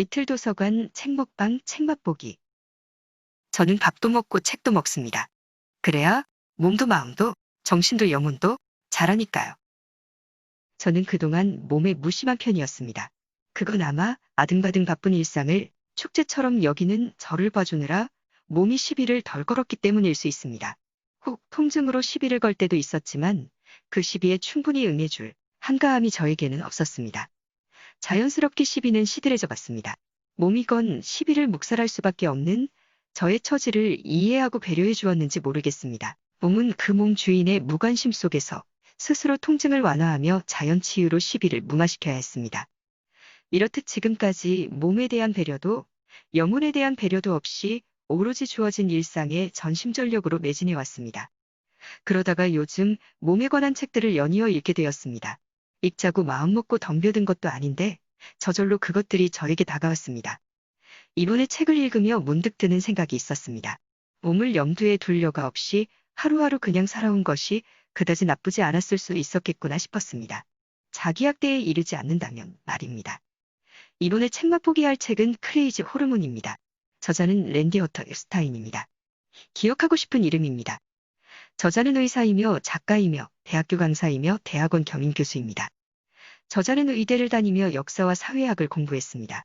리틀 도서관 책 먹방 책 맛보기. 저는 밥도 먹고 책도 먹습니다. 그래야 몸도 마음도 정신도 영혼도 잘하니까요. 저는 그동안 몸에 무심한 편이었습니다. 그건 아마 아등바등 바쁜 일상을 축제처럼 여기는 저를 봐주느라 몸이 시비를 덜 걸었기 때문일 수 있습니다. 혹 통증으로 시비를 걸 때도 있었지만 그 시비에 충분히 응해줄 한가함이 저에게는 없었습니다. 자연스럽게 시비는 시들해져 갔습니다. 몸이건 시비를 묵살할 수밖에 없는 저의 처지를 이해하고 배려해 주었는지 모르겠습니다. 몸은 그 몸 주인의 무관심 속에서 스스로 통증을 완화하며 자연 치유로 시비를 무마시켜야 했습니다. 이렇듯 지금까지 몸에 대한 배려도 영혼에 대한 배려도 없이 오로지 주어진 일상에 전심전력으로 매진해 왔습니다. 그러다가 요즘 몸에 관한 책들을 연이어 읽게 되었습니다. 읽자고 마음먹고 덤벼든 것도 아닌데 저절로 그것들이 저에게 다가왔습니다. 이번에 책을 읽으며 문득 드는 생각이 있었습니다. 몸을 염두에 둘 여가 없이 하루하루 그냥 살아온 것이 그다지 나쁘지 않았을 수 있었겠구나 싶었습니다. 자기 학대에 이르지 않는다면 말입니다. 이번에 책 맛보기 할 책은 크레이지 호르몬입니다. 저자는 랜디 허터 앱스타인입니다. 기억하고 싶은 이름입니다. 저자는 의사이며 작가이며 대학교 강사이며 대학원 겸임 교수입니다. 저자는 의대를 다니며 역사와 사회학을 공부했습니다.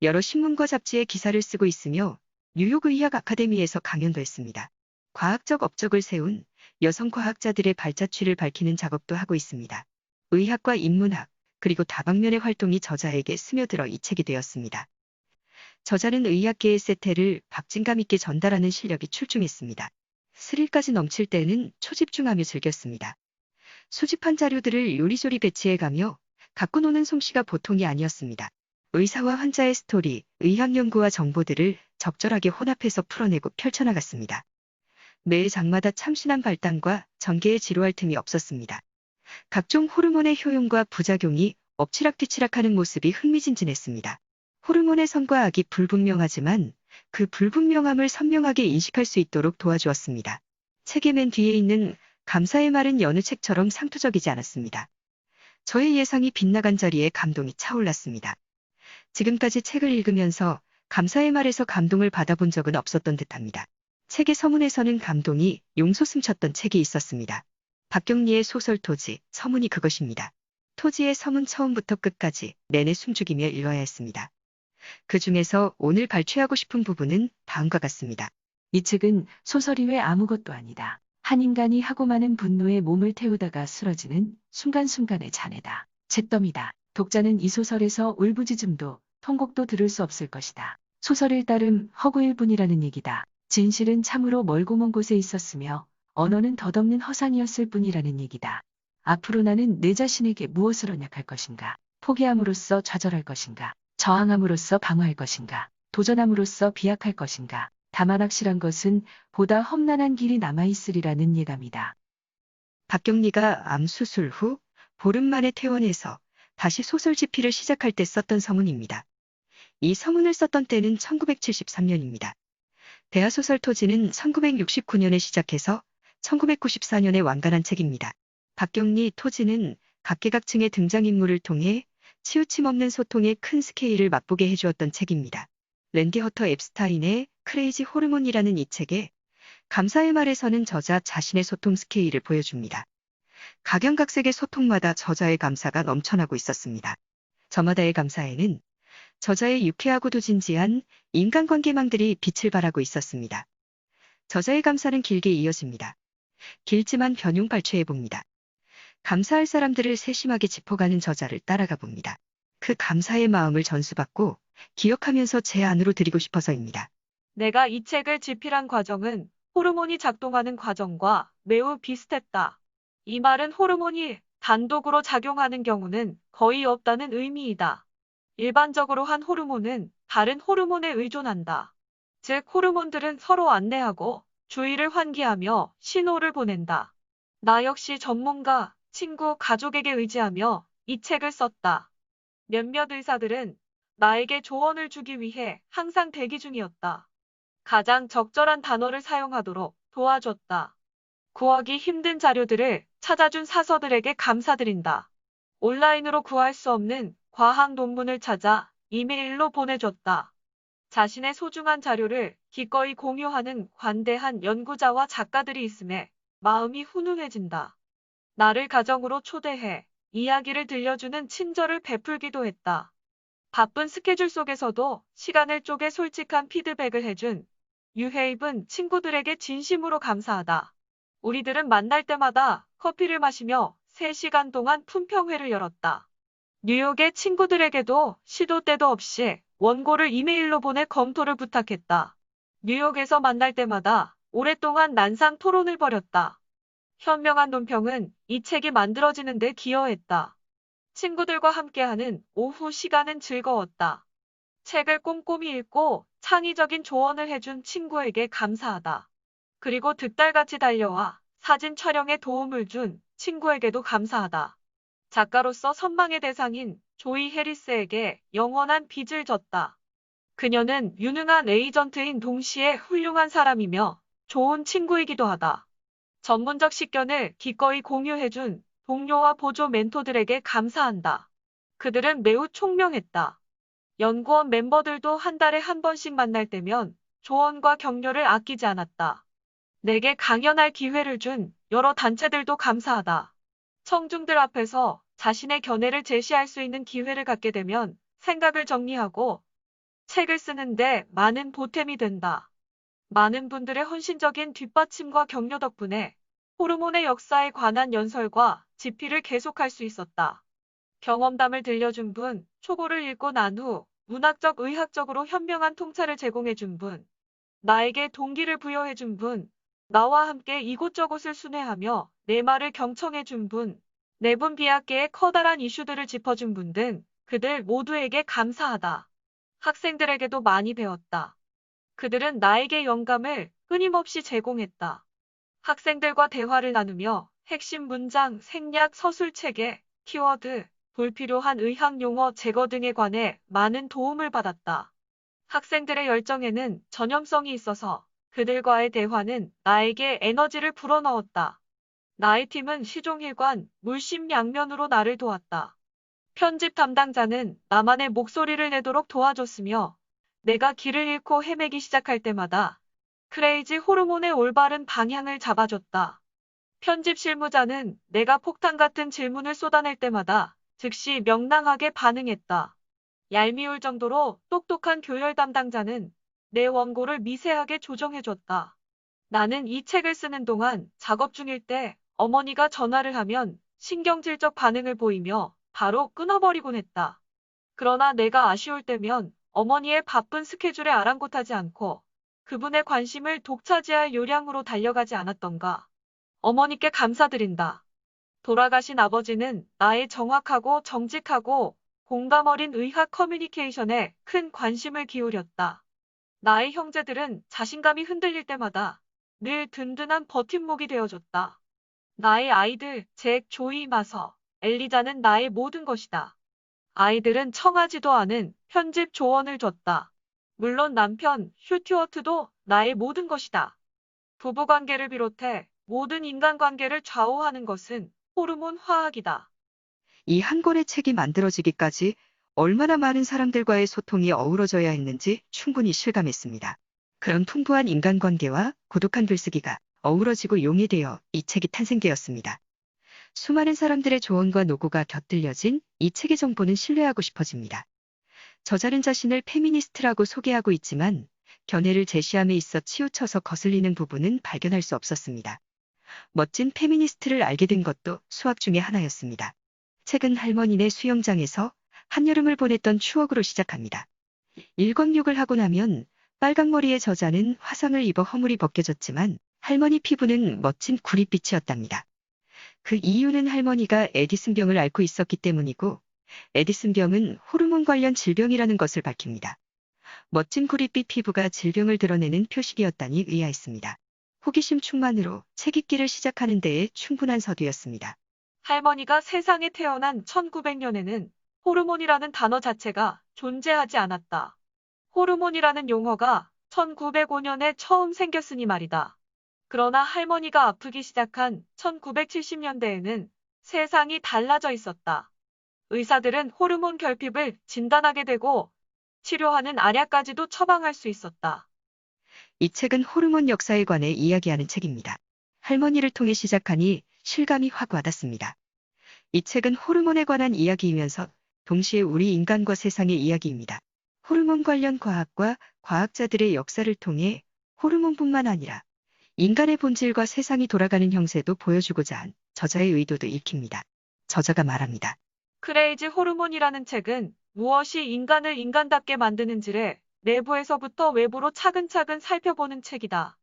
여러 신문과 잡지에 기사를 쓰고 있으며 뉴욕 의학 아카데미에서 강연도 했습니다. 과학적 업적을 세운 여성 과학자들의 발자취를 밝히는 작업도 하고 있습니다. 의학과 인문학, 그리고 다방면의 활동이 저자에게 스며들어 이 책이 되었습니다. 저자는 의학계의 세태를 박진감 있게 전달하는 실력이 출중했습니다. 스릴까지 넘칠 때는 초집중하며 즐겼습니다. 수집한 자료들을 요리조리 배치해가며 갖고 노는 솜씨가 보통이 아니었습니다. 의사와 환자의 스토리, 의학 연구와 정보들을 적절하게 혼합해서 풀어내고 펼쳐나갔습니다. 매 장마다 참신한 발단과 전개에 지루할 틈이 없었습니다. 각종 호르몬의 효용과 부작용이 엎치락뒤치락하는 모습이 흥미진진했습니다. 호르몬의 선과 악이 불분명하지만 그 불분명함을 선명하게 인식할 수 있도록 도와주었습니다. 책의 맨 뒤에 있는 감사의 말은 여느 책처럼 상투적이지 않았습니다. 저의 예상이 빗나간 자리에 감동이 차올랐습니다. 지금까지 책을 읽으면서 감사의 말에서 감동을 받아본 적은 없었던 듯합니다. 책의 서문에서는 감동이 용솟음쳤던 책이 있었습니다. 박경리의 소설 토지, 서문이 그것입니다. 토지의 서문 처음부터 끝까지 내내 숨죽이며 읽어야 했습니다. 그 중에서 오늘 발췌하고 싶은 부분은 다음과 같습니다. 이 책은 소설이 왜 아무것도 아니다. 한 인간이 하고 많은 분노에 몸을 태우다가 쓰러지는 순간순간의 잔해다. 잿더미다. 독자는 이 소설에서 울부짖음도 통곡도 들을 수 없을 것이다. 소설을 따름 허구일 뿐이라는 얘기다. 진실은 참으로 멀고 먼 곳에 있었으며 언어는 덧없는 허상이었을 뿐이라는 얘기다. 앞으로 나는 내 자신에게 무엇을 언약할 것인가? 포기함으로써 좌절할 것인가? 저항함으로써 방어할 것인가? 도전함으로써 비약할 것인가? 다만 확실한 것은 보다 험난한 길이 남아있으리라는 예감이다. 박경리가 암 수술 후 보름 만에 퇴원해서 다시 소설 집필을 시작할 때 썼던 서문입니다. 이 서문을 썼던 때는 1973년입니다. 대하소설 토지는 1969년에 시작해서 1994년에 완간한 책입니다. 박경리 토지는 각계각층의 등장인물을 통해 치우침 없는 소통의 큰 스케일을 맛보게 해주었던 책입니다. 랜디 허터 앱스타인의 크레이지 호르몬이라는 이 책에 감사의 말에서는 저자 자신의 소통 스케일을 보여줍니다. 각양각색의 소통마다 저자의 감사가 넘쳐나고 있었습니다. 저마다의 감사에는 저자의 유쾌하고도 진지한 인간관계망들이 빛을 발하고 있었습니다. 저자의 감사는 길게 이어집니다. 길지만 변용 발췌해봅니다. 감사할 사람들을 세심하게 짚어가는 저자를 따라가 봅니다. 그 감사의 마음을 전수받고 기억하면서 제 안으로 드리고 싶어서입니다. 내가 이 책을 집필한 과정은 호르몬이 작동하는 과정과 매우 비슷했다. 이 말은 호르몬이 단독으로 작용하는 경우는 거의 없다는 의미이다. 일반적으로 한 호르몬은 다른 호르몬에 의존한다. 즉, 호르몬들은 서로 안내하고 주의를 환기하며 신호를 보낸다. 나 역시 전문가, 친구, 가족에게 의지하며 이 책을 썼다. 몇몇 의사들은 나에게 조언을 주기 위해 항상 대기 중이었다. 가장 적절한 단어를 사용하도록 도와줬다. 구하기 힘든 자료들을 찾아준 사서들에게 감사드린다. 온라인으로 구할 수 없는 과학 논문을 찾아 이메일로 보내줬다. 자신의 소중한 자료를 기꺼이 공유하는 관대한 연구자와 작가들이 있음에 마음이 훈훈해진다. 나를 가정으로 초대해 이야기를 들려주는 친절을 베풀기도 했다. 바쁜 스케줄 속에서도 시간을 쪼개 솔직한 피드백을 해준 유헤입은 친구들에게 진심으로 감사하다. 우리들은 만날 때마다 커피를 마시며 3시간 동안 품평회를 열었다. 뉴욕의 친구들에게도 시도 때도 없이 원고를 이메일로 보내 검토를 부탁했다. 뉴욕에서 만날 때마다 오랫동안 난상 토론을 벌였다. 현명한 논평은 이 책이 만들어지는 데 기여했다. 친구들과 함께하는 오후 시간은 즐거웠다. 책을 꼼꼼히 읽고 창의적인 조언을 해준 친구에게 감사하다. 그리고 득달같이 달려와 사진 촬영에 도움을 준 친구에게도 감사하다. 작가로서 선망의 대상인 조이 해리스에게 영원한 빚을 졌다. 그녀는 유능한 에이전트인 동시에 훌륭한 사람이며 좋은 친구이기도 하다. 전문적 식견을 기꺼이 공유해준 동료와 보조 멘토들에게 감사한다. 그들은 매우 총명했다. 연구원 멤버들도 한 달에 한 번씩 만날 때면 조언과 격려를 아끼지 않았다. 내게 강연할 기회를 준 여러 단체들도 감사하다. 청중들 앞에서 자신의 견해를 제시할 수 있는 기회를 갖게 되면 생각을 정리하고 책을 쓰는데 많은 보탬이 된다. 많은 분들의 헌신적인 뒷받침과 격려 덕분에 호르몬의 역사에 관한 연설과 집필을 계속할 수 있었다. 경험담을 들려준 분, 초고를 읽고 난 후 문학적 의학적으로 현명한 통찰을 제공해준 분, 나에게 동기를 부여해준 분, 나와 함께 이곳저곳을 순회하며 내 말을 경청해준 분, 내분 비학계의 커다란 이슈들을 짚어준 분 등 그들 모두에게 감사하다. 학생들에게도 많이 배웠다. 그들은 나에게 영감을 끊임없이 제공했다. 학생들과 대화를 나누며 핵심 문장, 생략, 서술 체계, 키워드, 불필요한 의학 용어 제거 등에 관해 많은 도움을 받았다. 학생들의 열정에는 전염성이 있어서 그들과의 대화는 나에게 에너지를 불어넣었다. 나의 팀은 시종일관 물심양면으로 나를 도왔다. 편집 담당자는 나만의 목소리를 내도록 도와줬으며 내가 길을 잃고 헤매기 시작할 때마다 크레이지 호르몬의 올바른 방향을 잡아줬다. 편집 실무자는 내가 폭탄 같은 질문을 쏟아낼 때마다 즉시 명랑하게 반응했다. 얄미울 정도로 똑똑한 교열 담당자는 내 원고를 미세하게 조정해줬다. 나는 이 책을 쓰는 동안 작업 중일 때 어머니가 전화를 하면 신경질적 반응을 보이며 바로 끊어버리곤 했다. 그러나 내가 아쉬울 때면 어머니의 바쁜 스케줄에 아랑곳하지 않고 그분의 관심을 독차지할 요량으로 달려가지 않았던가. 어머니께 감사드린다. 돌아가신 아버지는 나의 정확하고 정직하고 공감 어린 의학 커뮤니케이션에 큰 관심을 기울였다. 나의 형제들은 자신감이 흔들릴 때마다 늘 든든한 버팀목이 되어줬다. 나의 아이들, 잭, 조이, 마서, 엘리자는 나의 모든 것이다. 아이들은 청하지도 않은 편집 조언을 줬다. 물론 남편, 휴티워트도 나의 모든 것이다. 부부관계를 비롯해 모든 인간관계를 좌우하는 것은 호르몬 화학이다. 이 한 권의 책이 만들어지기까지 얼마나 많은 사람들과의 소통이 어우러져야 했는지 충분히 실감했습니다. 그런 풍부한 인간관계와 고독한 글쓰기가 어우러지고 용이되어 이 책이 탄생되었습니다. 수많은 사람들의 조언과 노고가 곁들여진 이 책의 정보는 신뢰하고 싶어집니다. 저자는 자신을 페미니스트라고 소개하고 있지만 견해를 제시함에 있어 치우쳐서 거슬리는 부분은 발견할 수 없었습니다. 멋진 페미니스트를 알게 된 것도 수학 중의 하나였습니다. 책은 할머니네 수영장에서 한여름을 보냈던 추억으로 시작합니다. 일광욕을 하고 나면 빨강머리의 저자는 화상을 입어 허물이 벗겨졌지만 할머니 피부는 멋진 구릿빛이었답니다. 그 이유는 할머니가 에디슨병을 앓고 있었기 때문이고 에디슨병은 호르몬 관련 질병이라는 것을 밝힙니다. 멋진 구릿빛 피부가 질병을 드러내는 표식이었다니 의아했습니다. 호기심 충만으로 책 읽기를 시작하는 데에 충분한 서두였습니다. 할머니가 세상에 태어난 1900년에는 호르몬이라는 단어 자체가 존재하지 않았다. 호르몬이라는 용어가 1905년에 처음 생겼으니 말이다. 그러나 할머니가 아프기 시작한 1970년대에는 세상이 달라져 있었다. 의사들은 호르몬 결핍을 진단하게 되고 치료하는 알약까지도 처방할 수 있었다. 이 책은 호르몬 역사에 관해 이야기하는 책입니다. 할머니를 통해 시작하니 실감이 확 와닿습니다. 이 책은 호르몬에 관한 이야기이면서 동시에 우리 인간과 세상의 이야기입니다. 호르몬 관련 과학과 과학자들의 역사를 통해 호르몬뿐만 아니라 인간의 본질과 세상이 돌아가는 형세도 보여주고자 한 저자의 의도도 읽힙니다. 저자가 말합니다. 크레이지 호르몬이라는 책은 무엇이 인간을 인간답게 만드는지를 내부에서부터 외부로 차근차근 살펴보는 책이다.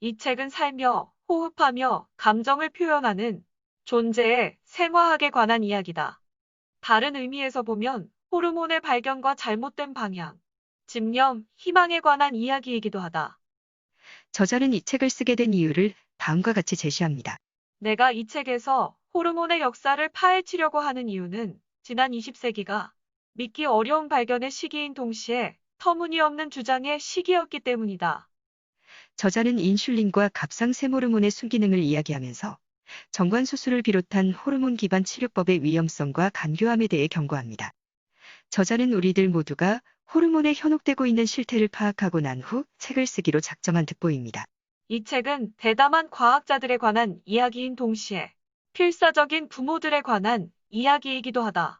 이 책은 살며 호흡하며 감정을 표현하는 존재의 생화학에 관한 이야기다. 다른 의미에서 보면 호르몬의 발견과 잘못된 방향, 집념, 희망에 관한 이야기이기도 하다. 저자는 이 책을 쓰게 된 이유를 다음과 같이 제시합니다. 내가 이 책에서 호르몬의 역사를 파헤치려고 하는 이유는 지난 20세기가 믿기 어려운 발견의 시기인 동시에 터무니없는 주장의 시기였기 때문이다. 저자는 인슐린과 갑상샘 호르몬의 순기능을 이야기하면서 정관 수술을 비롯한 호르몬 기반 치료법의 위험성과 간교함에 대해 경고합니다. 저자는 우리들 모두가 호르몬에 현혹되고 있는 실태를 파악하고 난 후 책을 쓰기로 작정한 듯보입니다. 이 책은 대담한 과학자들에 관한 이야기인 동시에 필사적인 부모들에 관한 이야기이기도 하다.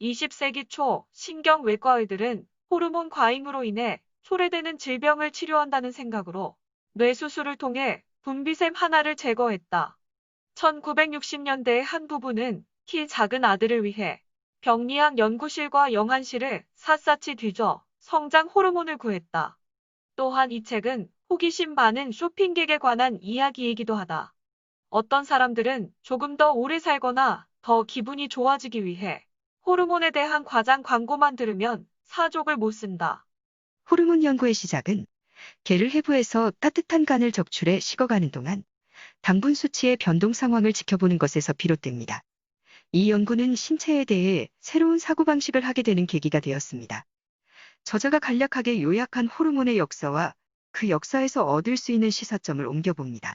20세기 초 신경외과의들은 호르몬 과잉으로 인해 초래되는 질병을 치료한다는 생각으로 뇌수술을 통해 분비샘 하나를 제거했다. 1960년대의 한 부부는 키 작은 아들을 위해 병리학 연구실과 영안실을 샅샅이 뒤져 성장 호르몬을 구했다. 또한 이 책은 호기심 많은 쇼핑객에 관한 이야기이기도 하다. 어떤 사람들은 조금 더 오래 살거나 더 기분이 좋아지기 위해 호르몬에 대한 과장 광고만 들으면 사족을 못 쓴다. 호르몬 연구의 시작은 개를 해부해서 따뜻한 간을 적출해 식어가는 동안 당분 수치의 변동 상황을 지켜보는 것에서 비롯됩니다. 이 연구는 신체에 대해 새로운 사고방식을 하게 되는 계기가 되었습니다. 저자가 간략하게 요약한 호르몬의 역사와 그 역사에서 얻을 수 있는 시사점을 옮겨봅니다.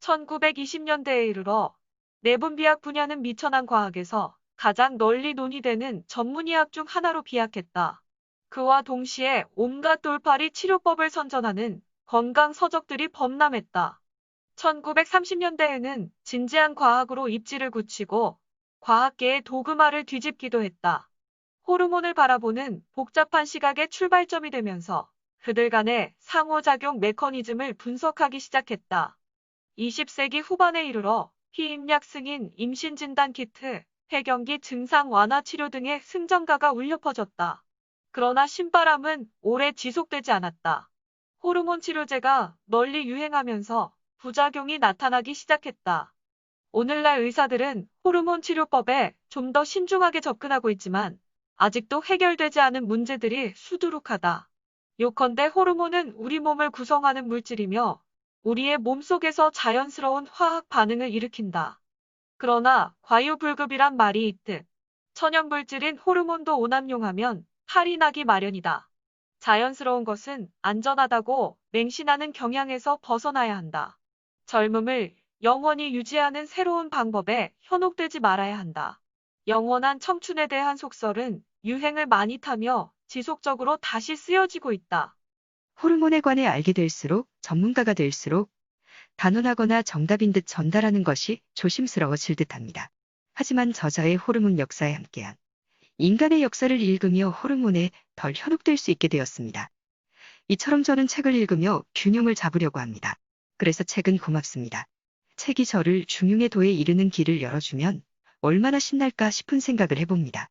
1920년대에 이르러 내분비학 분야는 미천한 과학에서 가장 널리 논의되는 전문의학 중 하나로 비약했다. 그와 동시에 온갖 돌팔이 치료법을 선전하는 건강 서적들이 범람했다. 1930년대에는 진지한 과학으로 입지를 굳히고 과학계의 도그마를 뒤집기도 했다. 호르몬을 바라보는 복잡한 시각의 출발점이 되면서 그들 간의 상호작용 메커니즘을 분석하기 시작했다. 20세기 후반에 이르러 피임약 승인, 임신진단 키트, 폐경기 증상 완화 치료 등의 승전가가 울려 퍼졌다. 그러나 신바람은 오래 지속되지 않았다. 호르몬 치료제가 널리 유행하면서 부작용이 나타나기 시작했다. 오늘날 의사들은 호르몬 치료법에 좀 더 신중하게 접근하고 있지만 아직도 해결되지 않은 문제들이 수두룩하다. 요컨대 호르몬은 우리 몸을 구성하는 물질이며 우리의 몸속에서 자연스러운 화학 반응을 일으킨다. 그러나 과유불급이란 말이 있듯 천연물질인 호르몬도 오남용하면 탈이 나기 마련이다. 자연스러운 것은 안전하다고 맹신하는 경향에서 벗어나야 한다. 젊음을 영원히 유지하는 새로운 방법에 현혹되지 말아야 한다. 영원한 청춘에 대한 속설은 유행을 많이 타며 지속적으로 다시 쓰여지고 있다. 호르몬에 관해 알게 될수록 전문가가 될수록 단언하거나 정답인 듯 전달하는 것이 조심스러워질 듯합니다. 하지만 저자의 호르몬 역사에 함께한 인간의 역사를 읽으며 호르몬에 덜 현혹될 수 있게 되었습니다. 이처럼 저는 책을 읽으며 균형을 잡으려고 합니다. 그래서 책은 고맙습니다. 책이 저를 중용의 도에 이르는 길을 열어주면 얼마나 신날까 싶은 생각을 해봅니다.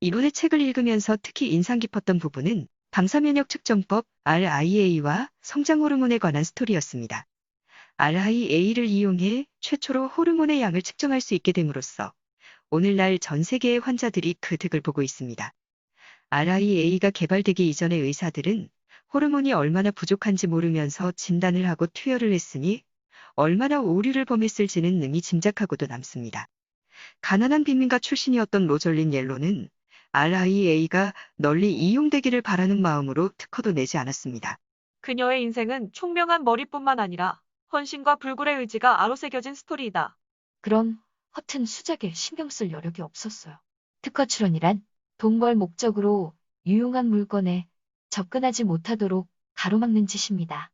이번에 책을 읽으면서 특히 인상 깊었던 부분은 방사면역 측정법 RIA와 성장 호르몬에 관한 스토리였습니다. RIA를 이용해 최초로 호르몬의 양을 측정할 수 있게 됨으로써 오늘날 전 세계의 환자들이 그 득을 보고 있습니다. RIA가 개발되기 이전의 의사들은 호르몬이 얼마나 부족한지 모르면서 진단을 하고 투여를 했으니 얼마나 오류를 범했을지는 능히 짐작하고도 남습니다. 가난한 빈민가 출신이었던 로절린 옐로는 RIA가 널리 이용되기를 바라는 마음으로 특허도 내지 않았습니다. 그녀의 인생은 총명한 머리뿐만 아니라 헌신과 불굴의 의지가 아로새겨진 스토리이다. 그런 허튼 수작에 신경 쓸 여력이 없었어요. 특허 출원이란 돈벌 목적으로 유용한 물건에 접근하지 못하도록 가로막는 짓입니다.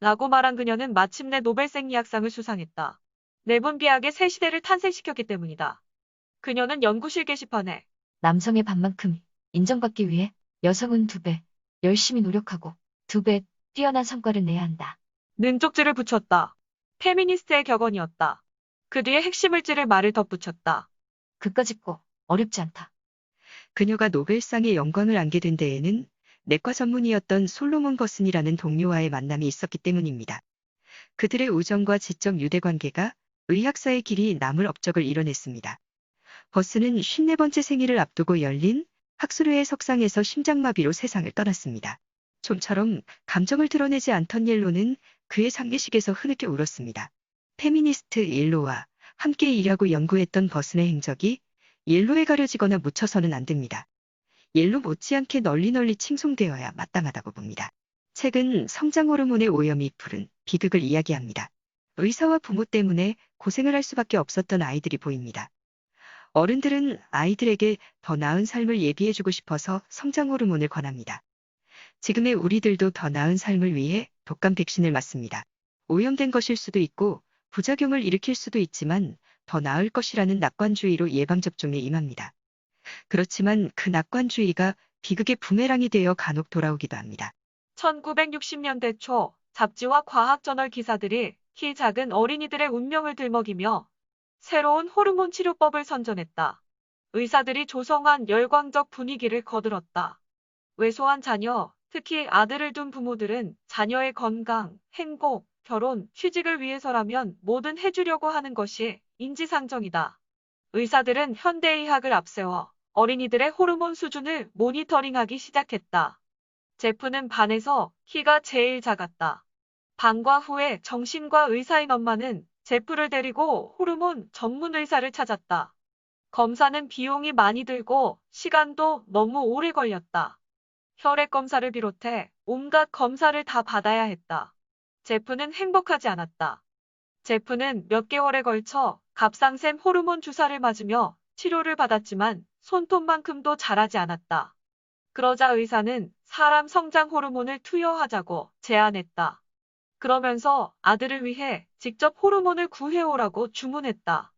라고 말한 그녀는 마침내 노벨 생리학상을 수상했다. 내분 비약의 새 시대를 탄생시켰기 때문이다. 그녀는 연구실 게시판에 남성의 반만큼 인정받기 위해 여성은 두 배 열심히 노력하고 두 배 뛰어난 성과를 내야 한다. 는 쪽지를 붙였다. 페미니스트의 격언이었다. 그 뒤에 핵심을 찌를 말을 덧붙였다. 그까짓 거 어렵지 않다. 그녀가 노벨상의 영광을 안게 된 데에는 내과 전문의였던 솔로몬 버슨이라는 동료와의 만남이 있었기 때문입니다. 그들의 우정과 지적 유대 관계가 의학사의 길이 남을 업적을 이뤄냈습니다. 버슨은 54번째 생일을 앞두고 열린 학술회의 석상에서 심장마비로 세상을 떠났습니다. 좀처럼 감정을 드러내지 않던 옐로는 그의 장례식에서 흐느껴 울었습니다. 페미니스트 옐로와 함께 일하고 연구했던 버슨의 행적이 옐로에 가려지거나 묻혀서는 안 됩니다. 옐로 못지않게 널리 널리 칭송되어야 마땅하다고 봅니다. 책은 성장 호르몬의 오염이 푸른 비극을 이야기합니다. 의사와 부모 때문에 고생을 할 수밖에 없었던 아이들이 보입니다. 어른들은 아이들에게 더 나은 삶을 예비해주고 싶어서 성장 호르몬을 권합니다. 지금의 우리들도 더 나은 삶을 위해 독감 백신을 맞습니다. 오염된 것일 수도 있고 부작용을 일으킬 수도 있지만 더 나을 것이라는 낙관주의로 예방접종에 임합니다. 그렇지만 그 낙관주의가 비극의 부메랑이 되어 간혹 돌아오기도 합니다. 1960년대 초 잡지와 과학 저널 기사들이 키 작은 어린이들의 운명을 들먹이며 새로운 호르몬 치료법을 선전했다. 의사들이 조성한 열광적 분위기를 거들었다. 외소한 자녀, 특히 아들을 둔 부모들은 자녀의 건강, 행복, 결혼, 취직을 위해서라면 뭐든 해주려고 하는 것이 인지상정이다. 의사들은 현대의학을 앞세워 어린이들의 호르몬 수준을 모니터링하기 시작했다. 제프는 반에서 키가 제일 작았다. 방과 후에 정신과 의사인 엄마는 제프를 데리고 호르몬 전문 의사를 찾았다. 검사는 비용이 많이 들고 시간도 너무 오래 걸렸다. 혈액 검사를 비롯해 온갖 검사를 다 받아야 했다. 제프는 행복하지 않았다. 제프는 몇 개월에 걸쳐 갑상샘 호르몬 주사를 맞으며 치료를 받았지만 손톱만큼도 자라지 않았다. 그러자 의사는 사람 성장 호르몬을 투여하자고 제안했다. 그러면서 아들을 위해 직접 호르몬을 구해오라고 주문했다.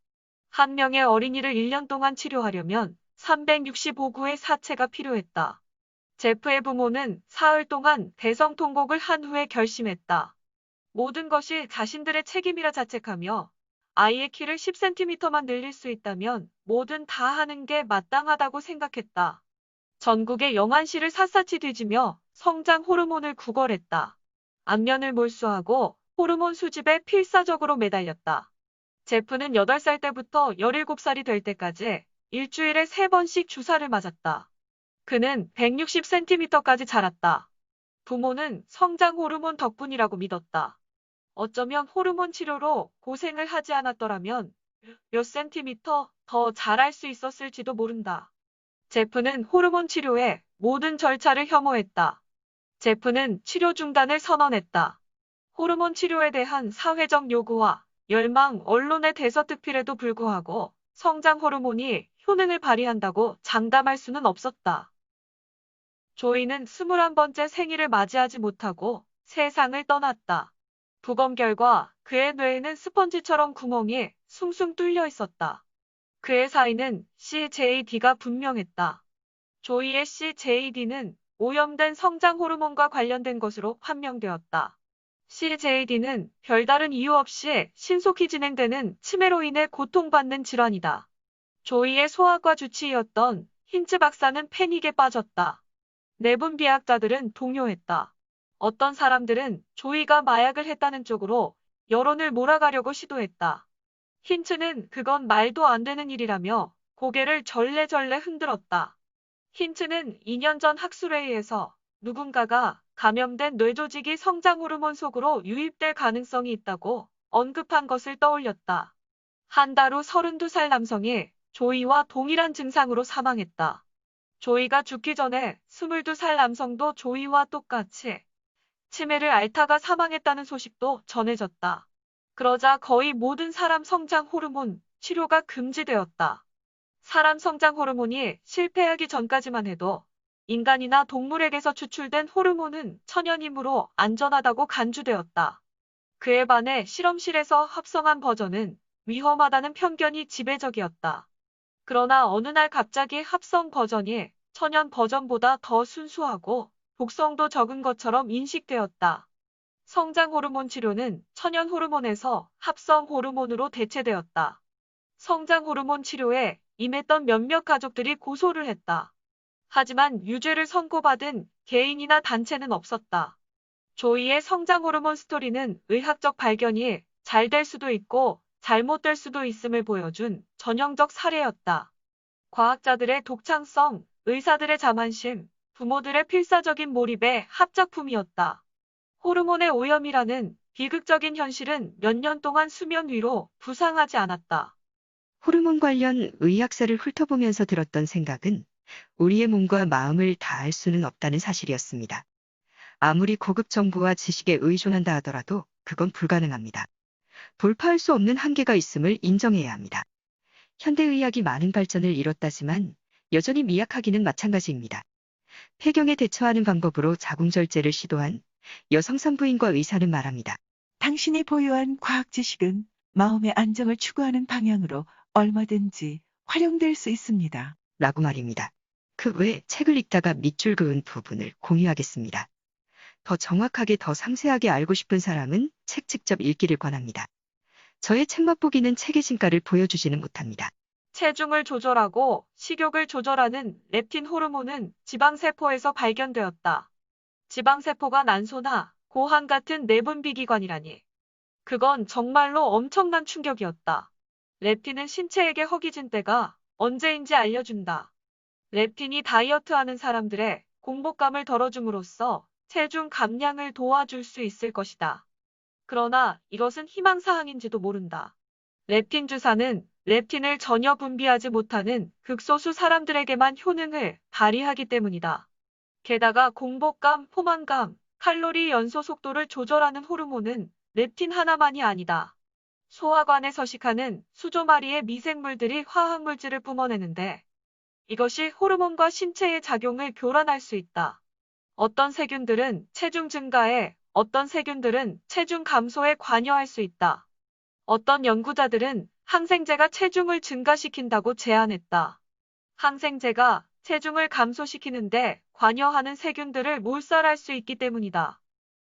한 명의 어린이를 1년 동안 치료하려면 365구의 사체가 필요했다. 제프의 부모는 사흘 동안 대성 통곡을 한 후에 결심했다. 모든 것이 자신들의 책임이라 자책하며 아이의 키를 10cm만 늘릴 수 있다면 뭐든 다 하는 게 마땅하다고 생각했다. 전국의 영안실을 샅샅이 뒤지며 성장 호르몬을 구걸했다. 안면을 몰수하고 호르몬 수집에 필사적으로 매달렸다. 제프는 8살 때부터 17살이 될 때까지 일주일에 3번씩 주사를 맞았다. 그는 160cm까지 자랐다. 부모는 성장 호르몬 덕분이라고 믿었다. 어쩌면 호르몬 치료로 고생을 하지 않았더라면 몇 센티미터 더 자랄 수 있었을지도 모른다. 제프는 호르몬 치료의 모든 절차를 혐오했다. 제프는 치료 중단을 선언했다. 호르몬 치료에 대한 사회적 요구와 열망, 언론의 대서특필에도 불구하고 성장 호르몬이 효능을 발휘한다고 장담할 수는 없었다. 조이는 21번째 생일을 맞이하지 못하고 세상을 떠났다. 부검 결과 그의 뇌에는 스펀지처럼 구멍이 숭숭 뚫려 있었다. 그의 사인은 CJD가 분명했다. 조이의 CJD는 오염된 성장 호르몬과 관련된 것으로 판명되었다. CJD는 별다른 이유 없이 신속히 진행되는 치매로 인해 고통받는 질환이다. 조이의 소아과 주치의였던 힌츠 박사는 패닉에 빠졌다. 내분 비학자들은 동요했다. 어떤 사람들은 조이가 마약을 했다는 쪽으로 여론을 몰아가려고 시도했다. 힌츠는 그건 말도 안 되는 일이라며 고개를 절레절레 흔들었다. 힌츠는 2년 전 학술회의에서 누군가가 감염된 뇌조직이 성장 호르몬 속으로 유입될 가능성이 있다고 언급한 것을 떠올렸다. 한 달 후 32살 남성이 조이와 동일한 증상으로 사망했다. 조이가 죽기 전에 22살 남성도 조이와 똑같이 치매를 앓다가 사망했다는 소식도 전해졌다. 그러자 거의 모든 사람 성장 호르몬 치료가 금지되었다. 사람 성장 호르몬이 실패하기 전까지만 해도 인간이나 동물에게서 추출된 호르몬은 천연이므로 안전하다고 간주되었다. 그에 반해 실험실에서 합성한 버전은 위험하다는 편견이 지배적이었다. 그러나 어느 날 갑자기 합성 버전이 천연 버전보다 더 순수하고 독성도 적은 것처럼 인식되었다. 성장 호르몬 치료는 천연 호르몬에서 합성 호르몬으로 대체되었다. 성장 호르몬 치료에 임했던 몇몇 가족들이 고소를 했다. 하지만 유죄를 선고받은 개인이나 단체는 없었다. 조이의 성장 호르몬 스토리는 의학적 발견이 잘 될 수도 있고 잘못될 수도 있음을 보여준 전형적 사례였다. 과학자들의 독창성, 의사들의 자만심, 부모들의 필사적인 몰입의 합작품이었다. 호르몬의 오염이라는 비극적인 현실은 몇 년 동안 수면 위로 부상하지 않았다. 호르몬 관련 의학사를 훑어보면서 들었던 생각은 우리의 몸과 마음을 다알 수는 없다는 사실이었습니다. 아무리 고급 정보와 지식에 의존한다 하더라도 그건 불가능합니다. 돌파할 수 없는 한계가 있음을 인정해야 합니다. 현대의학이 많은 발전을 이뤘다지만 여전히 미약하기는 마찬가지입니다. 폐경에 대처하는 방법으로 자궁절제를 시도한 여성 산부인과 의사는 말합니다. 당신이 보유한 과학 지식은 마음의 안정을 추구하는 방향으로 얼마든지 활용될 수 있습니다. 라고 말입니다. 그 외 책을 읽다가 밑줄 그은 부분을 공유하겠습니다. 더 정확하게 더 상세하게 알고 싶은 사람은 책 직접 읽기를 권합니다. 저의 책 맛보기는 책의 진가를 보여주지는 못합니다. 체중을 조절하고 식욕을 조절하는 렙틴 호르몬은 지방세포에서 발견되었다. 지방세포가 난소나 고항 같은 내분비기관이라니. 그건 정말로 엄청난 충격이었다. 렙틴은 신체에게 허기진 때가 언제인지 알려준다. 렙틴이 다이어트하는 사람들의 공복감을 덜어줌으로써 체중 감량을 도와줄 수 있을 것이다. 그러나 이것은 희망사항인지도 모른다. 렙틴 주사는 렙틴을 전혀 분비하지 못하는 극소수 사람들에게만 효능을 발휘하기 때문이다. 게다가 공복감, 포만감, 칼로리 연소 속도를 조절하는 호르몬은 렙틴 하나만이 아니다. 소화관에 서식하는 수조마리의 미생물들이 화학물질을 뿜어내는데 이것이 호르몬과 신체의 작용을 교란할 수 있다. 어떤 세균들은 체중 증가에, 어떤 세균들은 체중 감소에 관여할 수 있다. 어떤 연구자들은 항생제가 체중을 증가시킨다고 제안했다. 항생제가 체중을 감소시키는데 관여하는 세균들을 몰살할 수 있기 때문이다.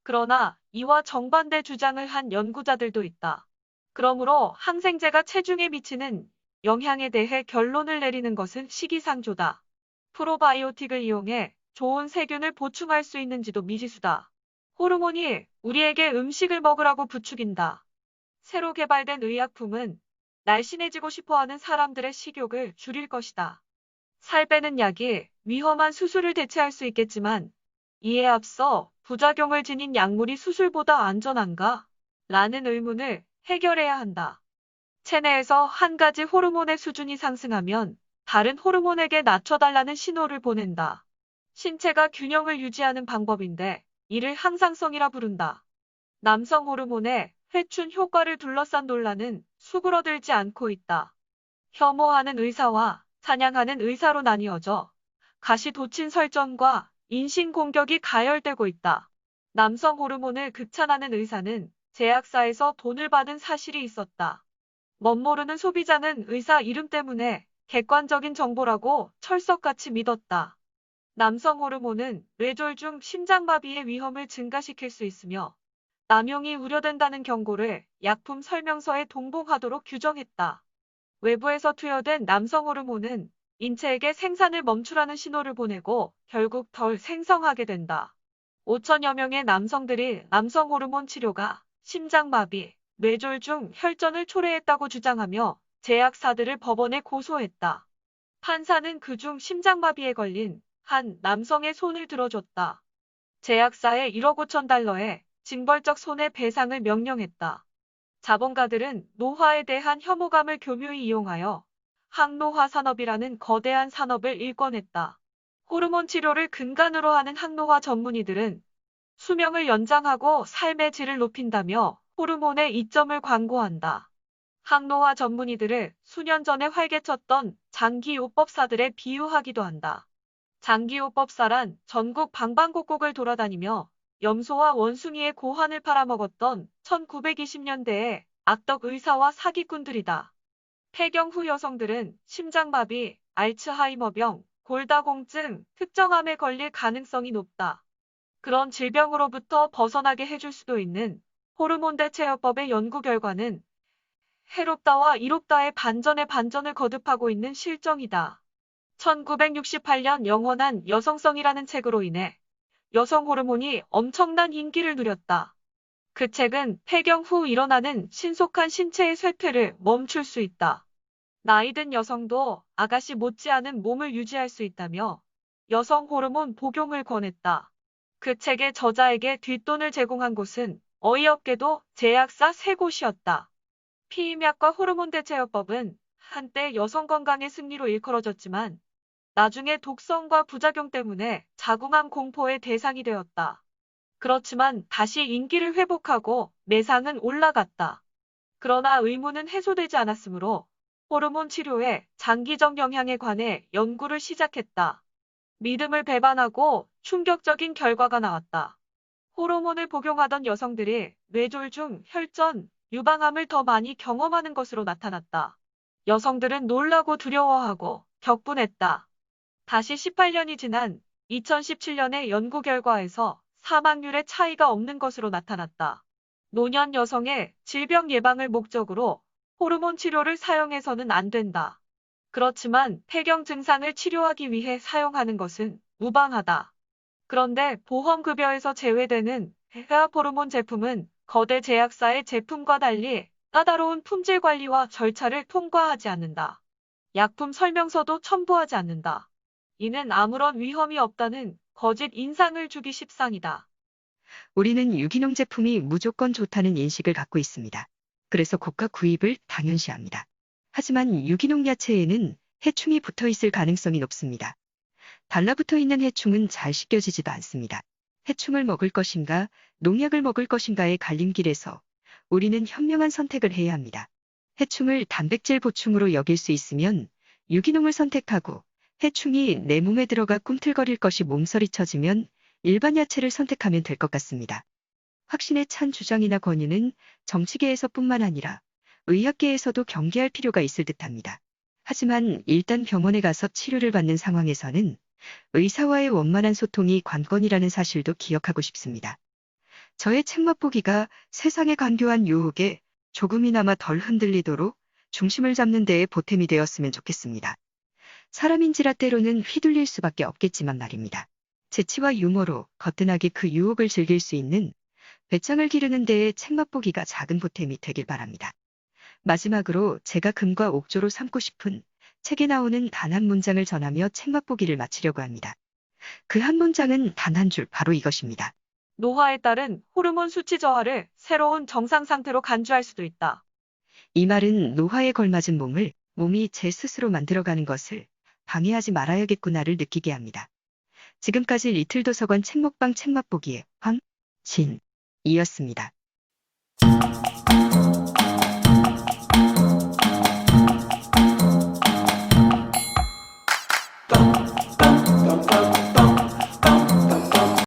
그러나 이와 정반대 주장을 한 연구자들도 있다. 그러므로 항생제가 체중에 미치는 영향에 대해 결론을 내리는 것은 시기상조다. 프로바이오틱을 이용해 좋은 세균을 보충할 수 있는지도 미지수다. 호르몬이 우리에게 음식을 먹으라고 부추긴다. 새로 개발된 의약품은 날씬해지고 싶어하는 사람들의 식욕을 줄일 것이다. 살 빼는 약이 위험한 수술을 대체할 수 있겠지만 이에 앞서 부작용을 지닌 약물이 수술보다 안전한가? 라는 의문을 해결해야 한다. 체내에서 한 가지 호르몬의 수준이 상승하면 다른 호르몬에게 낮춰달라는 신호를 보낸다. 신체가 균형을 유지하는 방법인데 이를 항상성이라 부른다. 남성 호르몬의 회춘 효과를 둘러싼 논란은 수그러들지 않고 있다. 혐오하는 의사와 사냥하는 의사로 나뉘어져 가시 도친 설전과 인신 공격이 가열되고 있다. 남성 호르몬을 극찬하는 의사는 제약사에서 돈을 받은 사실이 있었다. 멋모르는 소비자는 의사 이름 때문에 객관적인 정보라고 철석같이 믿었다. 남성 호르몬은 뇌졸 중 심장마비의 위험을 증가시킬 수 있으며 남용이 우려된다는 경고를 약품 설명서에 동봉하도록 규정했다. 외부에서 투여된 남성 호르몬은 인체에게 생산을 멈추라는 신호를 보내고 결국 덜 생성하게 된다. 5천여 명의 남성들이 남성 호르몬 치료가 심장마비, 뇌졸 중, 혈전을 초래했다고 주장하며 제약사들을 법원에 고소했다. 판사는 그중 심장마비에 걸린 한 남성의 손을 들어줬다. 제약사에 1억 5천 달러의 징벌적 손해배상을 명령했다. 자본가들은 노화에 대한 혐오감을 교묘히 이용하여 항노화 산업이라는 거대한 산업을 일궈냈다. 호르몬 치료를 근간으로 하는 항노화 전문의들은 수명을 연장하고 삶의 질을 높인다며 호르몬의 이점을 광고한다. 항노화 전문의들을 수년 전에 활개쳤던 장기 요법사들에 비유하기도 한다. 장기호법사란 전국 방방곡곡을 돌아다니며 염소와 원숭이의 고환을 팔아먹었던 1920년대의 악덕 의사와 사기꾼들이다. 폐경 후 여성들은 심장마비, 알츠하이머병, 골다공증, 특정암에 걸릴 가능성이 높다. 그런 질병으로부터 벗어나게 해줄 수도 있는 호르몬 대체요법의 연구 결과는 해롭다와 이롭다의 반전의 반전을 거듭하고 있는 실정이다. 1968년 영원한 여성성이라는 책으로 인해 여성 호르몬이 엄청난 인기를 누렸다. 그 책은 폐경 후 일어나는 신속한 신체의 쇠퇴를 멈출 수 있다. 나이든 여성도 아가씨 못지않은 몸을 유지할 수 있다며 여성 호르몬 복용을 권했다. 그 책의 저자에게 뒷돈을 제공한 곳은 어이없게도 제약사 세 곳이었다. 피임약과 호르몬 대체요법은 한때 여성 건강의 승리로 일컬어졌지만 나중에 독성과 부작용 때문에 자궁암 공포의 대상이 되었다. 그렇지만 다시 인기를 회복하고 매상은 올라갔다. 그러나 의무는 해소되지 않았으므로 호르몬 치료의 장기적 영향에 관해 연구를 시작했다. 믿음을 배반하고 충격적인 결과가 나왔다. 호르몬을 복용하던 여성들이 뇌졸중, 혈전, 유방암을 더 많이 경험하는 것으로 나타났다. 여성들은 놀라고 두려워하고 격분했다. 다시 18년이 지난 2017년의 연구 결과에서 사망률의 차이가 없는 것으로 나타났다. 노년 여성의 질병 예방을 목적으로 호르몬 치료를 사용해서는 안 된다. 그렇지만 폐경 증상을 치료하기 위해 사용하는 것은 무방하다. 그런데 보험급여에서 제외되는 해압 호르몬 제품은 거대 제약사의 제품과 달리 까다로운 품질 관리와 절차를 통과하지 않는다. 약품 설명서도 첨부하지 않는다. 이는 아무런 위험이 없다는 거짓 인상을 주기 십상이다. 우리는 유기농 제품이 무조건 좋다는 인식을 갖고 있습니다. 그래서 고가 구입을 당연시합니다. 하지만 유기농 야채에는 해충이 붙어 있을 가능성이 높습니다. 달라붙어 있는 해충은 잘 씻겨지지도 않습니다. 해충을 먹을 것인가, 농약을 먹을 것인가의 갈림길에서 우리는 현명한 선택을 해야 합니다. 해충을 단백질 보충으로 여길 수 있으면 유기농을 선택하고 해충이 내 몸에 들어가 꿈틀거릴 것이 몸서리 쳐지면 일반 야채를 선택하면 될 것 같습니다. 확신에 찬 주장이나 권유는 정치계에서뿐만 아니라 의학계에서도 경계할 필요가 있을 듯합니다. 하지만 일단 병원에 가서 치료를 받는 상황에서는 의사와의 원만한 소통이 관건이라는 사실도 기억하고 싶습니다. 저의 책 맛보기가 세상에 간교한 유혹에 조금이나마 덜 흔들리도록 중심을 잡는 데에 보탬이 되었으면 좋겠습니다. 사람인지라 때로는 휘둘릴 수밖에 없겠지만 말입니다. 재치와 유머로 거뜬하게 그 유혹을 즐길 수 있는 배짱을 기르는 데에 책 맛보기가 작은 보탬이 되길 바랍니다. 마지막으로 제가 금과 옥조로 삼고 싶은 책에 나오는 단 한 문장을 전하며 책 맛보기를 마치려고 합니다. 그 한 문장은 단 한 줄 바로 이것입니다. 노화에 따른 호르몬 수치 저하를 새로운 정상 상태로 간주할 수도 있다. 이 말은 노화에 걸맞은 몸을 몸이 제 스스로 만들어가는 것을 방해하지 말아야겠구나를 느끼게 합니다. 지금까지 리틀 도서관 책 먹방 책 맛보기의 황 진 이었습니다.